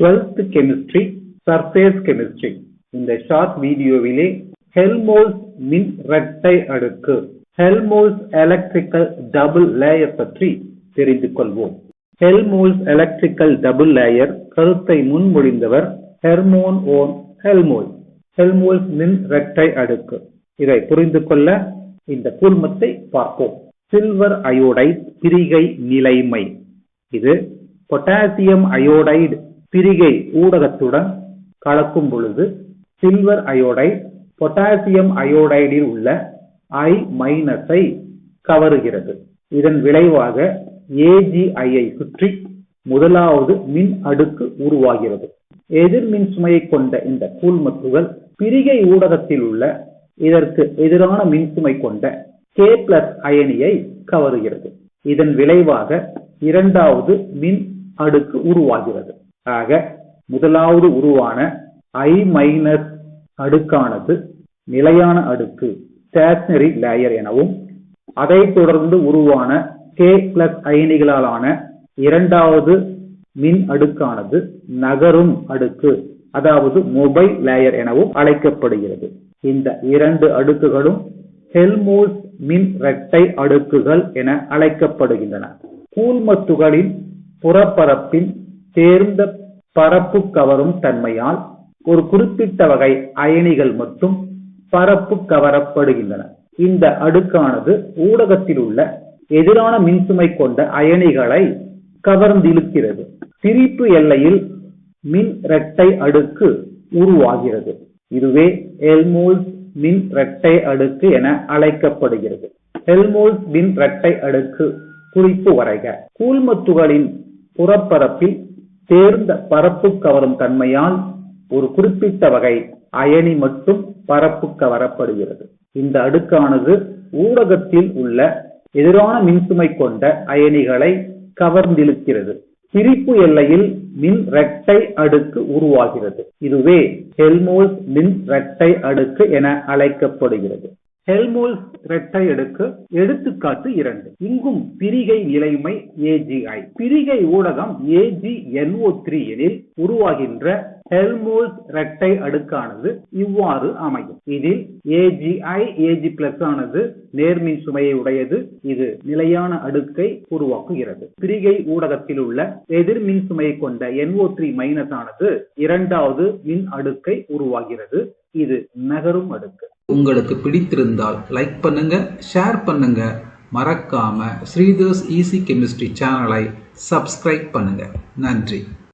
Twelfth chemistry surface chemistry இந்த short வீடியோவிலே Helmholtz மின் இரட்டை அடுக்கு ஹெல்மோல்ஸ் எலக்ட்ரிக்கல் டபுள் லேயர் பற்றி தெரிந்து கொள்வோம். ஹெல்மோல்ஸ் எலக்ட்ரிக்கல் டபுள் லேயர் கருத்தை முன்மொழிந்தவர் ஹெர்மோன் ஓன் ஹெல்மோல் ஹெல்மோல்ஸ் மின் இரட்டை அடுக்கு. இதை புரிந்து கொள்ள இந்த கூழ்மத்தை பார்ப்போம். சில்வர் அயோடைட் பிரிகை நிலைமை. இது பொட்டாசியம் அயோடைடு பிரிகை ஊடகத்துடன் கலக்கும் பொழுது சில்வர் அயோடைடு பொட்டாசியம் அயோடைடில் உள்ள ஐ மைனஸை கவருகிறது. இதன் விளைவாக ஏஜிஐயை சுற்றி முதலாவது மின் அடுக்கு உருவாகிறது. எதிர்மின் சுமையை கொண்ட இந்த கூழ்மத்துகள் பிரிகை ஊடகத்தில் உள்ள இதற்கு எதிரான மின்சுமை கொண்ட கே பிளஸ் அயனியை கவருகிறது. இதன் விளைவாக இரண்டாவது மின் அடுக்கு உருவாகிறது. ஆக முதலாவது உருவான ஐ மைனஸ் அடுக்கானது நிலையான அடுக்கு ஸ்டேஷனரி லேயர் எனவும் அதைத் தொடர்ந்து உருவான கே பிளஸ் அயனிகளாலான இரண்டாவது மின் அடுக்கானது நகரும் அடுக்கு அதாவது மொபைல் லேயர் எனவும் அழைக்கப்படுகிறது. இந்த இரண்டு அடுக்குகளும் ஹெல்மோல்ஸ் மின் இரட்டை அடுக்குகள் என அழைக்கப்படுகின்றன. கூழ்மத்துகளின் புறப்பரப்பின் சேர்ந்த பரப்பு கவரும் தன்மையால் ஒரு குறிப்பிட்ட வகை அயனிகள் மட்டும் பரப்பு கவரப்படுகின்றன. இந்த அடுக்கானது ஊடகத்தில் உள்ள எதிரான மின்சுமை கொண்ட அயனிகளை கவர்ந்திழுக்கிறது. திரிப்பு எல்லையில் மின் இரட்டை அடுக்கு உருவாகிறது. இதுவே எல்மோல்ஸ் மின் இரட்டை அடுக்கு என அழைக்கப்படுகிறது. ஹெல்மோல்ஸ் மின் இரட்டை அடுக்கு குறிப்பு வரைக. கூழ்மத்துகளின் புறப்பரப்பில் தேர்ந்த பரப்பு கவரும் தன்மையால் ஒரு குறிப்பிட்ட வகை அயனி மட்டும் பரப்பு கவரப்படுகிறது. இந்த அடுக்கானது ஊடகத்தில் உள்ள எதிரான மின்சுமை கொண்ட அயனிகளை கவர்ந்திழுக்கிறது. பிரிப்பு எல்லையில் மின் இரட்டை அடுக்கு உருவாகிறது. இதுவே ஹெல்மோல்ஸ் மின் இரட்டை அடுக்கு என அழைக்கப்படுகிறது. ஹெல்மோல் இரட்டை அடுக்கு எடுத்துக்காட்டு இரண்டு. இங்கும் பிரிகை நிலைமை ஏஜிஐ பிரிகை ஊடகம் ஏஜிஎன்ஓ த்ரீ எனில் உருவாகின்ற ஹெல்மோல்ஸ் இரட்டை அடுக்கானது இவ்வாறு அமையும். இதில் ஏஜிஐ ஏஜி பிளஸ் ஆனது நேர்மின் சுமையை உடையது. இது நிலையான அடுக்கை உருவாக்குகிறது. பிரிகை ஊடகத்தில் உள்ள எதிர்மின் சுமையை கொண்ட என்ஓ த்ரீ மைனஸ் ஆனது இரண்டாவது மின் அடுக்கை உருவாகிறது. இது நகரும் அடுக்கு. உங்களுக்கு பிடித்திருந்தால் லைக் பண்ணுங்க ஷேர் பண்ணுங்க. மறக்காம ஸ்ரீதர்ஸ் ஈஸி கெமிஸ்ட்ரி சேனலை சப்ஸ்கிரைப் பண்ணுங்க. நன்றி.